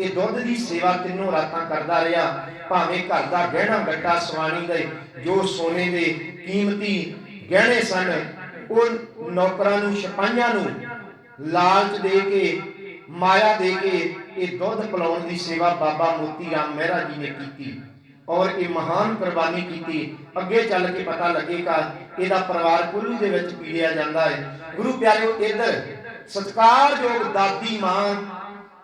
ਇਹ ਦੁੱਧ ਦੀ ਸੇਵਾ ਤਿੰਨੋਂ ਰਾਤਾਂ ਕਰਦਾ ਰਿਹਾ, ਭਾਵੇਂ ਘਰ ਦਾ ਗਹਿਣਾ ਗੱਟਾ ਸਵਾਣੀ ਦੇ ਜੋ ਸੋਨੇ ਦੇ ਕੀਮਤੀ ਗਹਿਣੇ ਸਨ, ਉਹ ਨੌਕਰਾਂ ਨੂੰ, ਸਿਪਾਹੀਆਂ ਨੂੰ ਲਾਲਚ ਦੇ ਕੇ, ਮਾਇਆ ਦੇ ਕੇ ਇਹ ਦੁੱਧ ਪਿਲਾਉਣ ਦੀ ਸੇਵਾ ਬਾਬਾ ਮੋਤੀ ਰਾਮ ਮਹਿਰਾ ਜੀ ਨੇ ਕੀਤੀ ਔਰ ਇਹ ਮਹਾਨ ਕੁਰਬਾਨੀ ਕੀਤੀ। ਅੱਗੇ ਚੱਲ ਕੇ ਪਤਾ ਲੱਗੇਗਾ, ਇਹਦਾ ਪਰਿਵਾਰ ਕੁੱਲੂ ਦੇ ਵਿੱਚ ਪੀੜਿਆ ਜਾਂਦਾ ਹੈ। ਗੁਰੂ ਪਿਆਰਿਓ, ਇੱਧਰ ਸਤਿਕਾਰਯੋਗ ਦਾਦੀ ਮਾਂ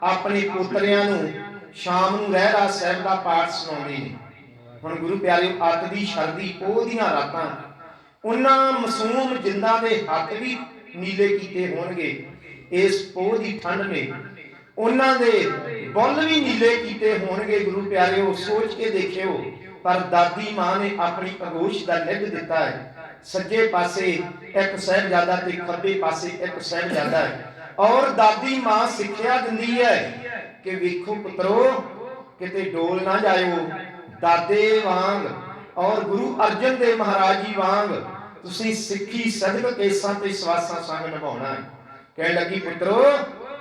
ਆਪਣੇ ਪੁੱਤਰਿਆਂ ਨੂੰ ਸ਼ਾਮ ਨੂੰ ਰਹਿਰਾ ਸਾਹਿਬ ਦਾ ਪਾਠ ਸੁਣਾਉਂਦੇ ਨੇ। ਹੁਣ ਗੁਰੂ ਪਿਆਰਿਓ, ਅੱਤ ਦੀ ਸ਼ਰਦੀ ਪੋਹ ਰਾਤਾਂ, ਉਹਨਾਂ ਮਾਸੂਮ ਜਿੰਦਾਂ ਦੇ ਹੱਥ ਵੀ ਨੀਲੇ ਕੀਤੇ ਹੋਣਗੇ। ਇਸ ਪੋਹ ਦੀ ਠੰਡ ਨੇ ਉਹਨਾਂ ਦੇ ਬੁੱਲ ਵੀ ਨੀਲੇ ਕੀਤੇ ਹੋਣਗੇ, ਗੁਰੂ ਪਿਆਰਿਓ, ਸੋਚ ਕੇ ਦੇਖਿਓ। ਪਰ ਦਾਦੀ ਮਾਂ ਨੇ ਆਪਣੀ ਅਗੋਸ਼ ਦਾ ਨਿੱਘ ਦਿੱਤਾ ਹੈ। ਸੱਜੇ ਪਾਸੇ ਇੱਕ ਸਹਿਬਜ਼ਾਦਾ ਤੇ ਖੱਬੇ ਪਾਸੇ ਇੱਕ ਸਹਿਬਜ਼ਾਦਾ ਹੈ। ਔਰ ਦਾਦੀ ਮਾਂ ਸਿੱਖਿਆ ਦਿੰਦੀ ਹੈ ਕਿ ਵੇਖੋ ਪੁੱਤਰੋ, ਕਿਤੇ ਡੋਲ ਨਾ ਜਾਇਓ। ਦਾਦੇ ਵਾਂਗ ਔਰ ਗੁਰੂ ਅਰਜਨ ਦੇਵ ਮਹਾਰਾਜ ਜੀ ਵਾਂਗ ਤੁਸੀਂ ਸਿੱਖੀ ਸਦਕ ਕੇਸਾਂ ਤੇ ਸਵਾਸਾਂ ਸੰਗ ਨਿਭਾਉਣਾ ਹੈ। ਕਹਿਣ ਲੱਗੀ, ਪੁੱਤਰੋ,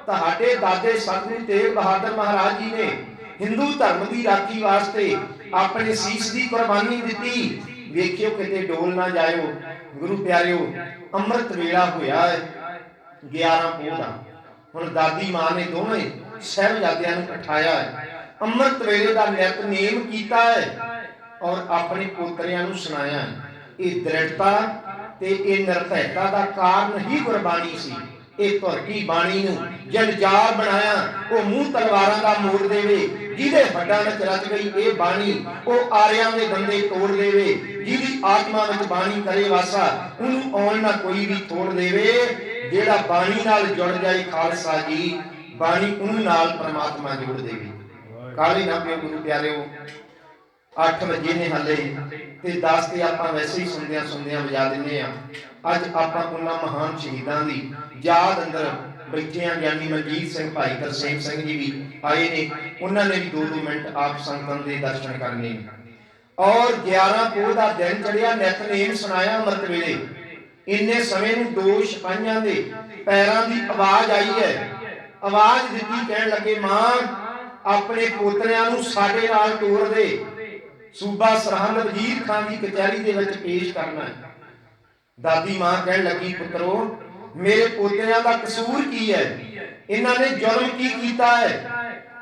ਤੁਹਾਡੇ ਦਾਦੇ ਸਤਿਗੁਰੂ ਤੇਗ ਬਹਾਦਰ ਮਹਾਰਾਜ ਜੀ ਨੇ ਹਿੰਦੂ ਧਰਮ ਦੀ ਰਾਖੀ ਵਾਸਤੇ ਆਪਣੇ ਸੀਸ ਦੀ ਕੁਰਬਾਨੀ ਦਿੱਤੀ। ਵੇਖਿਓ ਕਿਤੇ ਡੋਲ ਨਾ ਜਾਇਓ। ਗੁਰੂ ਪਿਆਰਿਓ, ਅੰਮ੍ਰਿਤ ਵੇਲਾ ਹੋਇਆ ਹੈ। 11 ਪੋਹ ਹੁਣ ਦਾਦੀ ਮਾਂ ਨੇ ਦੋਵੇਂ ਸਹਿਬਜ਼ਾਦਿਆਂ ਨੂੰ ਉਠਾਇਆ ਹੈ। ਅੰਮ੍ਰਿਤ ਵੇਲੇ ਦਾ ਨਿਤਨੇਮ ਕੀਤਾ ਹੈ ਔਰ ਆਪਣੇ ਪੋਤਰਿਆਂ ਨੂੰ ਸੁਣਾਇਆ ਹੈ। ਇਹ ਦ੍ਰਿੜਤਾ ਤੇ ਇਹ ਨਿਰਭੈਤਾ ਦਾ ਕਾਰਨ ਹੀ ਕੁਰਬਾਨੀ ਸੀ। ਇਹ ਧਰਤੀ ਬਾਣੀ ਨੂੰ ਜਨਜਾਰ ਬਣਾਇਆ, ਉਹ ਮੂੰਹ ਤਲਵਾਰਾਂ ਦਾ ਮੋੜ ਦੇਵੇ, ਜਿਹਦੇ ਹੱਡਾਂ ਵਿੱਚ ਰਚ ਗਈ ਇਹ ਬਾਣੀ, ਉਹ ਆਰਿਆਂ ਦੇ ਬੰਦੇ ਤੋੜ ਦੇਵੇ, ਜਿਹਦੀ ਆਤਮਾ ਵਿੱਚ ਬਾਣੀ ਕਰੇ ਵਾਸਾ, ਉਹਨੂੰ ਆਉਣ ਨਾ ਕੋਈ ਵੀ ਤੋੜ ਦੇਵੇ। ਜਿਹੜਾ ਬਾਣੀ ਨਾਲ ਜੁੜ ਜਾਏ ਖਾਲਸਾ ਜੀ, ਬਾਣੀ ਉਹਨੂੰ ਨਾਲ ਪ੍ਰਮਾਤਮਾ ਜੋੜ ਦੇਵੇ। ਕਾਲੀ ਨਾ ਪਿਓ ਗੁਰੂ ਪਿਆਰਿਓ 8 ਵਜੇ ਨੇ ਹੱਲੇ, ਤੇ 10 ਤੇ ਆਪਾਂ ਵੈਸੇ ਹੀ ਸੁਣਦਿਆਂ ਸੁਣਦਿਆਂ ਵਜਾ ਦਿੰਨੇ ਆ ਅੱਜ ਆਪਾਂ ਉਹਨਾਂ ਮਹਾਨ ਸ਼ਹੀਦਾਂ ਦੀ ਯਾਦ ਅੰਦਰ ਬੈਠੇ ਆ ਗਿਆਨੀ ਮਨਜੀਤ ਸਿੰਘ, ਭਾਈ ਤਰਸੇਮ ਸਿੰਘ ਜੀ ਵੀ ਆਏ ਨੇ। ਉਹਨਾਂ ਨੇ ਵੀ 2-2 ਮਿੰਟ ਆਪ ਸੰਗਤਾਂ ਦੇ ਦਰਸ਼ਨ ਕਰਨੇ ਔਰ 11 ਪੋਹ ਦਾ ਦਿਨ ਚੜਿਆ ਨਿਤਨੇਮ ਸੁਣਾਇਆ ਅੰਮ੍ਰਿਤ ਵੇਲੇ। ਇੰਨੇ ਸਮੇਂ ਨੂੰ ਦੋ ਸਿਪਾਹੀਆਂ ਦੇ ਪੈਰਾਂ ਦੀ ਆਵਾਜ਼ ਆਈ ਹੈ। ਆਵਾਜ਼ ਦਿੱਤੀ ਕਹਿਣ ਲੱਗੇ, ਮਾਂ, ਆਪਣੇ ਪੋਤਰਿਆਂ ਨੂੰ ਸਾਡੇ ਨਾਲ ਤੋਰ ਦੇ। ਸੂਬਾ ਸਰਹੰਦ ਵਜ਼ੀਰ ਖਾਨ ਦੀ ਕਚਹਿਰੀ ਦੇ ਵਿੱਚ ਪੇਸ਼ ਕਰਨਾ ਹੈ। ਦਾਦੀ ਮਾਂ ਕਹਿਣ ਲੱਗੀ, ਪੁੱਤਰੋ, ਮੇਰੇ ਪੋਤਿਆਂ ਦਾ ਕਸੂਰ ਕੀ ਹੈ? ਇਹਨਾਂ ਨੇ ਜ਼ੁਲਮ ਕੀ ਕੀਤਾ ਹੈ?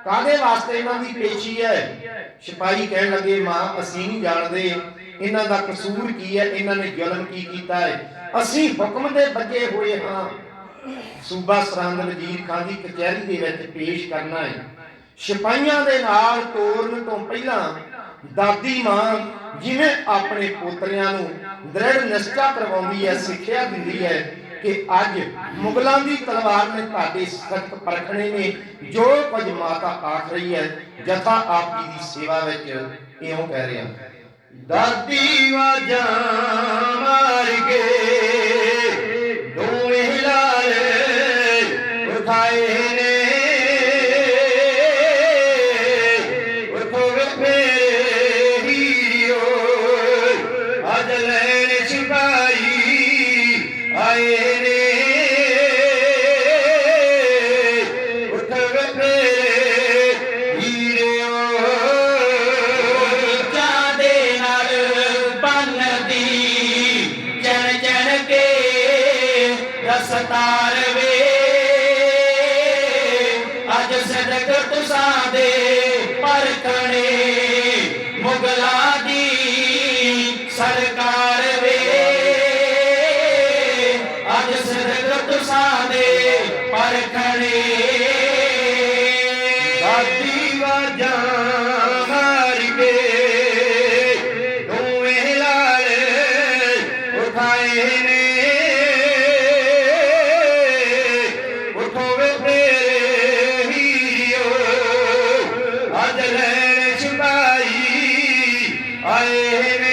ਕਾਦੇ ਵਾਸਤੇ ਇਹਨਾਂ ਦੀ ਪੇਸ਼ੀ ਹੈ? ਸਿਪਾਹੀ ਕਹਿਣ ਲੱਗੇ, ਮਾਂ, ਅਸੀਂ ਨਹੀਂ ਜਾਣਦੇ। ਇਹਨਾਂ ਦਾ ਕਸੂਰ ਕੀ ਹੈ? ਇਹਨਾਂ ਨੇ ਜ਼ੁਲਮ ਕੀ ਕੀਤਾ ਹੈ? ਅਸੀਂ ਹੁਕਮ ਦੇ ਬੱਜੇ ਹੋਏ ਹਾਂ। ਸੂਬਾ ਸਰਹੰਦ ਵਜ਼ੀਰ ਖਾਨ ਦੀ ਕਚਹਿਰੀ ਦੇ ਵਿੱਚ ਪੇਸ਼ ਕਰਨਾ ਹੈ। ਸਿਪਾਹੀਆਂ ਦੇ ਨਾਲ ਤੋਰਨ ਤੋਂ ਪਹਿਲਾਂ ਦਾਦੀ ਮਾਂ ਜਿਵੇਂ ਆਪਣੇ ਪੋਤਰਿਆਂ ਨੂੰ ਦ੍ਰਿੜ ਨਿਸ਼ਚਾ ਕਰਵਾਉਂਦੀ ਹੈ, ਸਿੱਖਿਆ ਦਿੰਦੀ ਹੈ ਕਿ ਅੱਜ ਮੁਗਲਾਂ ਦੀ ਤਲਵਾਰ ਨੇ ਤੁਹਾਡੇ ਸਖਤ ਪਰਖਣੇ ਨੇ, ਜੋ ਕੁਝ ਮਾਤਾ ਆਖ ਰਹੀ ਹੈ, ਜਥਾ ਆਪ ਜੀ ਦੀ ਸੇਵਾ ਵਿੱਚ ਇਉਂ ਕਹਿ ਰਿਹਾ। ਦਾਦੀ ਵਾਜਾਂ ਮਾਰ ਕੇ ਦੋਵੇਂ ਲਾਲੇ ਉਠਾਏ। ਰਸਤਾਰ ਆਏ ਨੇ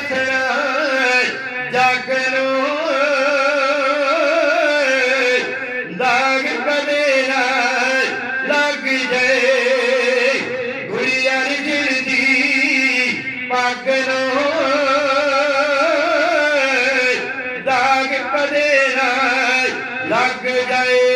ਵਸਣਾ ਜਗ ਨੂੰ ਲਾਗ ਕਦੇ ਨਾ ਲੱਗ ਜੇ। ਗੁੜੀਆ ਨੀ ਜਿਲਦੀ ਪੱਗ ਨੂੰ ਲਾਗ ਕਦੇ ਨਾ ਲੱਗ ਜਾਏ।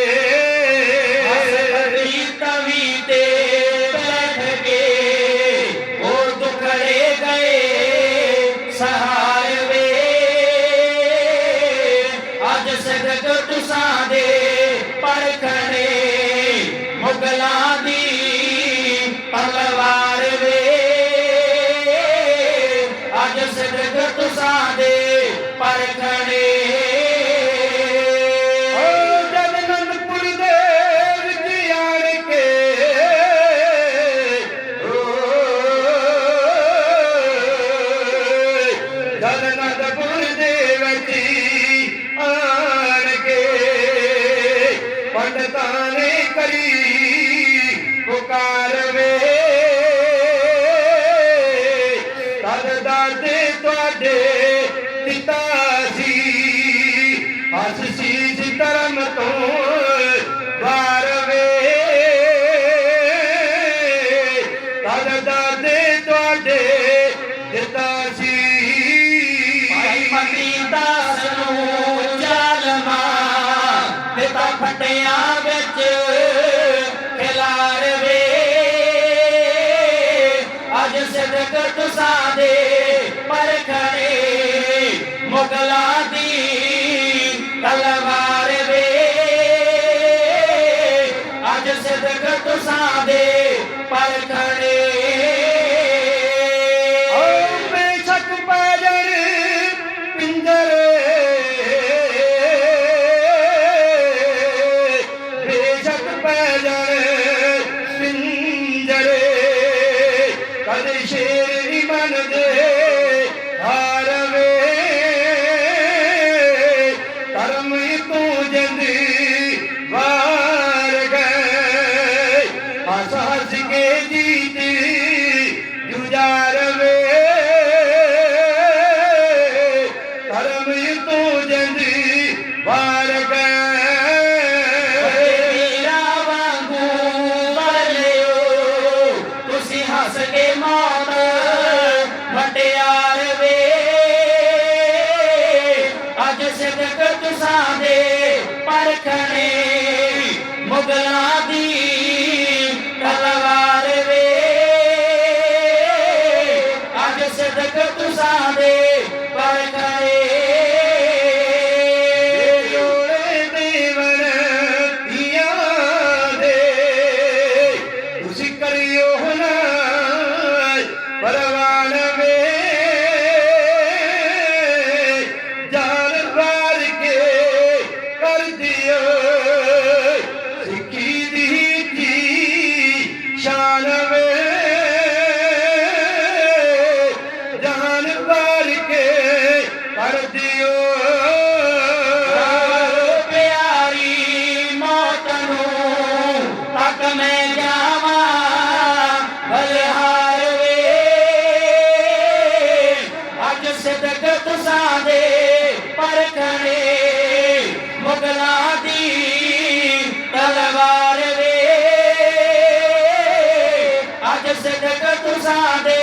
ਸੱਚ ਸਿਦਕ ਤੁਸਾਂ ਦੇ ਪਰਖਣੇ ਮੁਗਲਾਂ ਦੀ ਕਰ ਦਿਓ। ਪਿਆਰੀ ਮੌਤ ਨੂੰ, ਤੱਕ ਮੈਂ ਜਾਵਾਂ, ਬਲਿਹਾਰ ਵੇ। ਅੱਜ ਸਦਕਤ ਸਾਦੇ ਪਰਖਣੇ, ਮੁਗਲਾਂ ਦੀ ਤਲਵਾਰ ਵੇ। ਅੱਜ ਸਦਕਤ ਸਾਦੇ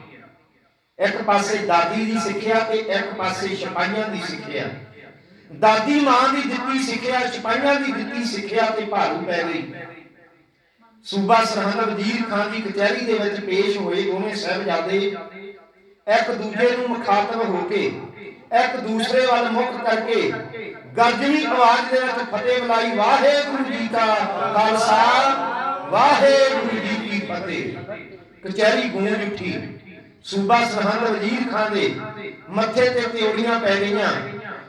ਇੱਕ ਪਾਸੇ ਦਾਦੀ ਦੀ ਸਿੱਖਿਆ ਤੇ ਇੱਕ ਪਾਸੇ ਸਿਪਾਹੀਆਂ ਦੀ ਸਿੱਖਿਆ। ਦਾਦੀ ਮਾਂ ਦੀ ਦਿੱਤੀ ਸਿੱਖਿਆ, ਸਿਪਾਹੀਆਂ ਦੀ ਦਿੱਤੀ ਸਿੱਖਿਆ ਤੇ ਭਾਰੂ ਪੈ ਗਈ। ਸੂਬਾ ਸਰਹੰਦ ਵਜ਼ੀਰ ਖਾਨ ਦੀ ਕਚਹਿਰੀ ਦੇ ਵਿੱਚ ਪੇਸ਼ ਹੋਏ ਦੋਵੇਂ ਸਹਿਬਜ਼ਾਦੇ ਇੱਕ ਦੂਜੇ ਨੂੰ ਮੁਖਾਤਬ ਹੋ ਕੇ, ਇੱਕ ਦੂਸਰੇ ਵੱਲ ਮੁਖ ਕਰਕੇ ਗਰਜਵੀਂ ਆਵਾਜ਼ ਦੇ ਵਿੱਚ ਫਤਿਹ ਬੁਲਾਈ ਵਾਹਿਗੁਰੂ ਜੀ ਕਾ ਖਾਲਸਾ, ਵਾਹਿਗੁਰੂ ਜੀ ਕੀ ਫਤਿਹ। ਕਚਹਿਰੀ ਗੂੰਜ ਉੱਠੀ। ਸੂਬਾ ਸਰਹੰਦ ਵਜ਼ੀਰ ਖਾਨ ਦੇ ਮੱਥੇ ਤੇ ਤਿਉੜੀਆਂ ਪੈ ਗਈਆਂ।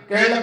ਕਹਿਣ